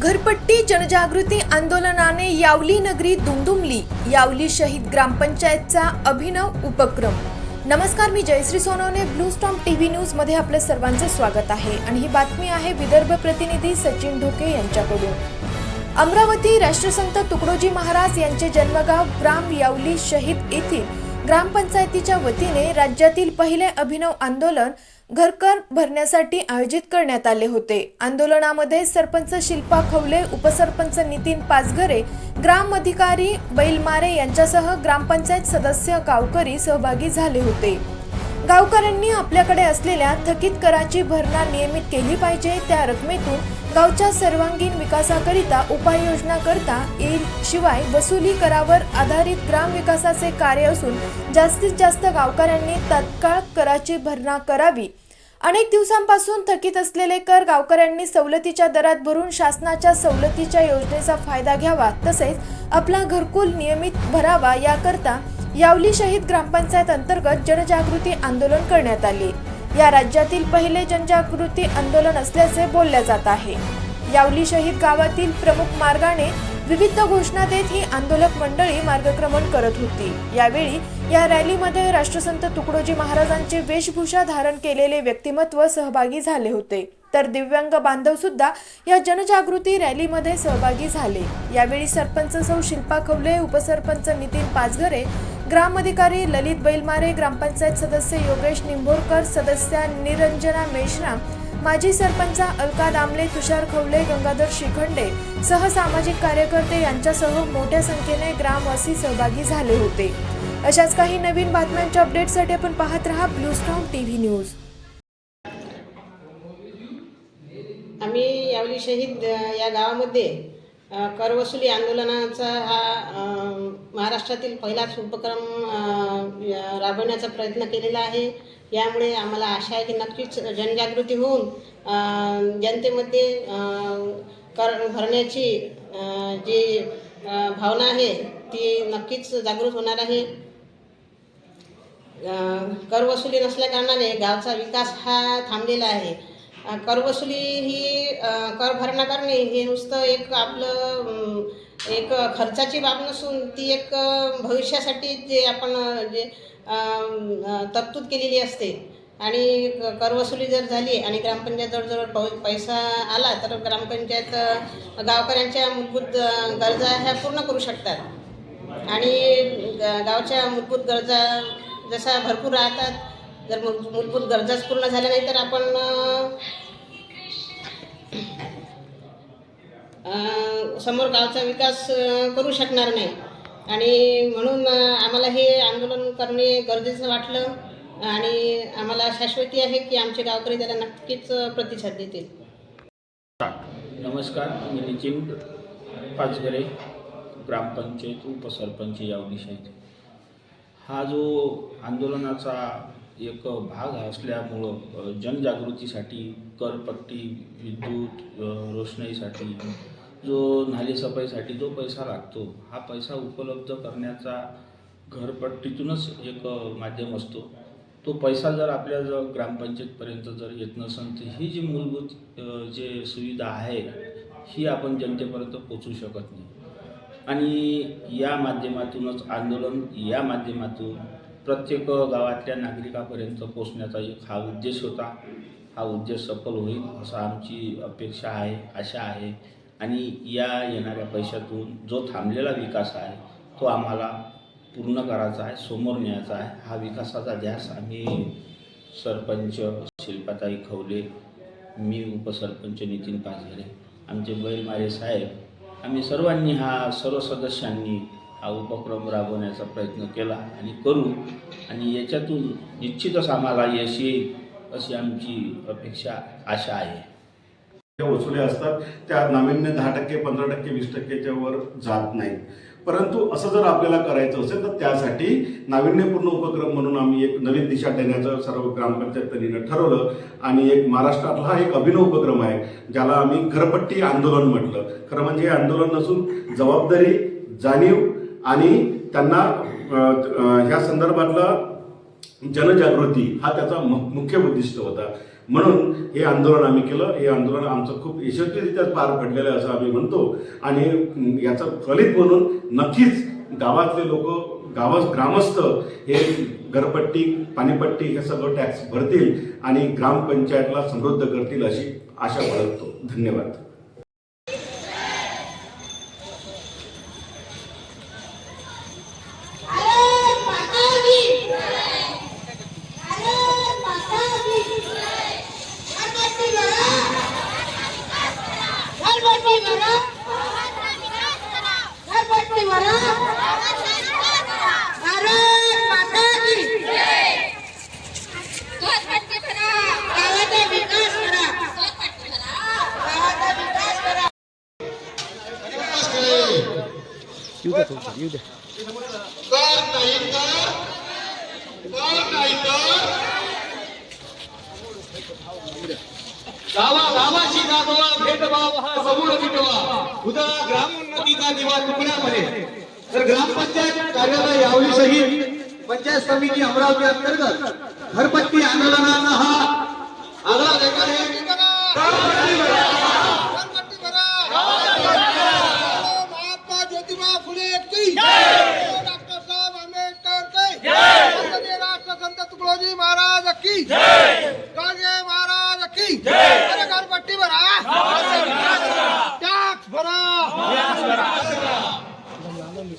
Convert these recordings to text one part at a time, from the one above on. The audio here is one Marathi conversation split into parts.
घरपट्टी जनजागृती आंदोलनाने यावली नगरी दुमदुमली. यावली शहीद ग्रामपंचायतचा अभिनव उपक्रम. नमस्कार मी Jayashree Sonawane. Blue storm T V न्यूजमध्ये आपलं सर्वांचे स्वागत आहे. आणि ही बातमी आहे विदर्भ प्रतिनिधी सचिन ढोके यांच्याकडून. अमरावती राष्ट्रसंत तुकडोजी महाराज यांचे जन्मगाव ग्राम यावली शहीद येथील ग्रामपंचायतीच्या वतीने राज्यातील पहिले अभिनव आंदोलन घरकर भरण्यासाठी आयोजित करण्यात आले होते. आंदोलनामध्ये सरपंच शिल्पा खवले उपसरपंच नितीन पाचघरे ग्राम अधिकारी बैलमारे यांच्यासह ग्रामपंचायत सदस्य गावकरी सहभागी झाले होते. गावकऱ्यांनी आपल्याकडे असलेल्या थकीत कराची भरणा नियमित केली पाहिजे त्या रकमेतून गावच्या सर्वांगीण विकासाकरिता उपाययोजना करता येईल. शिवाय वसुली करावर आधारित ग्राम विकासाचे कार्य असून जास्तीत जास्त गावकऱ्यांनी तात्काळ कराची भरणा करावी अनेक दिवसांपासून थकीत असलेले कर गावकऱ्यांनी सवलतीच्या दरात भरून शासनाच्या सवलतीच्या योजनेचा फायदा घ्यावा तसेच आपला घरकुल नियमित भरावा याकरता यावली शहीद ग्रामपंचायत अंतर्गत जनजागृती आंदोलन करण्यात आले. या राज्यातील पहिले जनजागृती आंदोलन असल्याचे बोलले जात आहे. यावली शहीद गावातील प्रमुख मार्गाने विविध घोषणा देत ही आंदोलक मंडळी मार्गक्रमण करत होती. यावेळी या रॅलीमध्ये राष्ट्रसंत तुकडोजी महाराजांचे वेशभूषा धारण केलेले व्यक्तिमत्व सहभागी झाले होते. तर दिव्यांग बांधव सुद्धा या जनजागृती रॅलीमध्ये सहभागी झाले. यावेळी सरपंच सौ शिल्पा खवले उपसरपंच नितीन पाचघरे ग्रामाधिकारी ललित बैलमारे ग्रामपंचायत सदस्य योगेश निंभोरकर सदस्या निरंजना मेश्राम माजी सरपंच अलका दामले तुषार खवले गंगाधर शिखंडे सह सामाजिक कार्यकर्ते यांच्यासह मोठ्या संख्येने ग्रामवासी सहभागी झाले होते. अशाच काही नवीन बातम्यांच्या अपडेटसाठी आपण पाहत रहा ब्लू स्टॉम टीव्ही न्यूज. आम्ही यावेळी शहीद या गावामध्ये करवसुली आंदोलनाचा हा महाराष्ट्रातील पहिलाच उपक्रम राबवण्याचा प्रयत्न केलेला आहे. यामुळे आम्हाला आशा आहे की नक्कीच जनजागृती होऊन जनतेमध्ये कर भरण्याची जी भावना आहे ती नक्कीच जागृत होणार आहे. करवसुली नसल्या नसल्याकारणाने गावचा विकास हा थांबलेला आहे. करवसुली ही कर भरणा करणे हे नुसतं एक आपलं एक खर्चाची बाब नसून ती एक भविष्यासाठी जे आपण जे तरतूद केलेली असते. आणि क- करवसुली जर झाली आणि ग्रामपंचायत जर पै पैसा आला तर ग्रामपंचायत गावकऱ्यांच्या मूलभूत गरजा ह्या पूर्ण करू शकतात. आणि ग- गावच्या मूलभूत गरजा जसा भरपूर राहतात जर मूलभूत गरजाच पूर्ण झाल्या नाही तर आपण समोर गावचा विकास करू शकणार नाही. आणि म्हणून आम्हाला हे आंदोलन करणे गरजेचं वाटलं आणि आम्हाला शाश्वती आहे की आमचे गावकरी त्याला नक्कीच प्रतिसाद देतील. नमस्कार मी नितीन पाचगरे ग्रामपंचायत उपसरपंच या शहीद हा जो आंदोलनाचा एक भाग असल्यामुळं जनजागृतीसाठी करपट्टी विद्युत रोषणाईसाठी जो नालेसफाईसाठी जो पैसा लागतो हा पैसा उपलब्ध करण्याचा घरपट्टीतूनच एक माध्यम असतो. तो पैसा जर आपल्या जर ग्रामपंचायतपर्यंत जर येत नसेल तर ही जी मूलभूत जे सुविधा आहे ही आपण जनतेपर्यंत पोचू शकत नाही. आणि या माध्यमातूनच आंदोलन या माध्यमातून प्रत्येक गावातल्या नागरिकापर्यंत पोचण्याचा एक हा उद्देश होता. हा उद्देश सफल होईल असं आमची अपेक्षा आहे आशा आहे. आणि या येणाऱ्या पैशातून जो थांबलेला विकास आहे तो आम्हाला पूर्ण करायचा आहे समोर न्यायचा आहे. हा विकासाचा ध्यास आम्ही सरपंच शिल्पाताई खवले मी उपसरपंच नितीन पाचघरे आमचे बैलमारे साहेब आम्ही सर्वांनी हा सर्व सदस्यांनी हा उपक्रम राबवण्याचा प्रयत्न केला आणि करू. आणि याच्यातून निश्चितच आम्हाला यश येईल अशी आमची अपेक्षा आशा आहे. ज्या वसुल्या असतात त्या नाविन्य दहा टक्के पंधरा टक्के वीस टक्केच्या वर जात नाहीत. परंतु असं जर आपल्याला करायचं असेल तर त्यासाठी नाविन्यपूर्ण उपक्रम म्हणून आम्ही एक नवीन दिशा देण्याचं सर्व ग्रामपंचायतीनं ठरवलं. आणि एक महाराष्ट्रातला हा एक अभिनव उपक्रम आहे ज्याला आम्ही घरपट्टी आंदोलन म्हटलं. खरं म्हणजे हे आंदोलन नसून जबाबदारी जाणीव आणि त्यांना ह्या संदर्भातला जनजागृती हा त्याचा मुख्य उद्दिष्ट होता. म्हणून हे आंदोलन आम्ही केलं. हे आंदोलन आमचं खूप यशस्वीरित्या पार पडलेलं आहे असं आम्ही म्हणतो. आणि याचं फलित म्हणून नक्कीच गावातले लोक गाव ग्रामस्थ हे घरपट्टी पाणीपट्टी हे सगळं टॅक्स भरतील आणि ग्रामपंचायतला समृद्ध करतील अशी आशा बाळगतो. धन्यवाद भारत माता की भारत माता की घरपट्टी भरा घरपट्टी भरा घरपट्टी भरा भारत माता की गावाचा विकास करा गावाचा विकास करा कर नाही गावा गावाची जागवा भेदभाव हा समूळ मिटवा. उद्या ग्रामोन्नतीचा दिवा तुकड्यामध्ये. तर ग्रामपंचायत कार्यालय यावली पंचायत समिती अमरावती अंतर्गत घरपट्टी आंदोलनाचा हा आगळा वेगळा महात्मा ज्योतिबा फुले की डॉक्टर साहेब आंबेडकर की वंदनीय राष्ट्रसंत तुकडोजी महाराज की गांधी महाराज की अरे घरपट्टी भरा टॅक्स भरा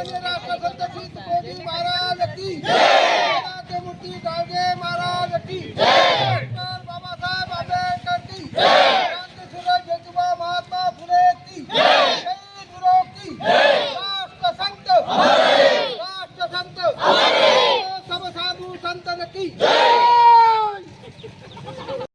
मेरा पसंद की मोदी महाराज की मोदी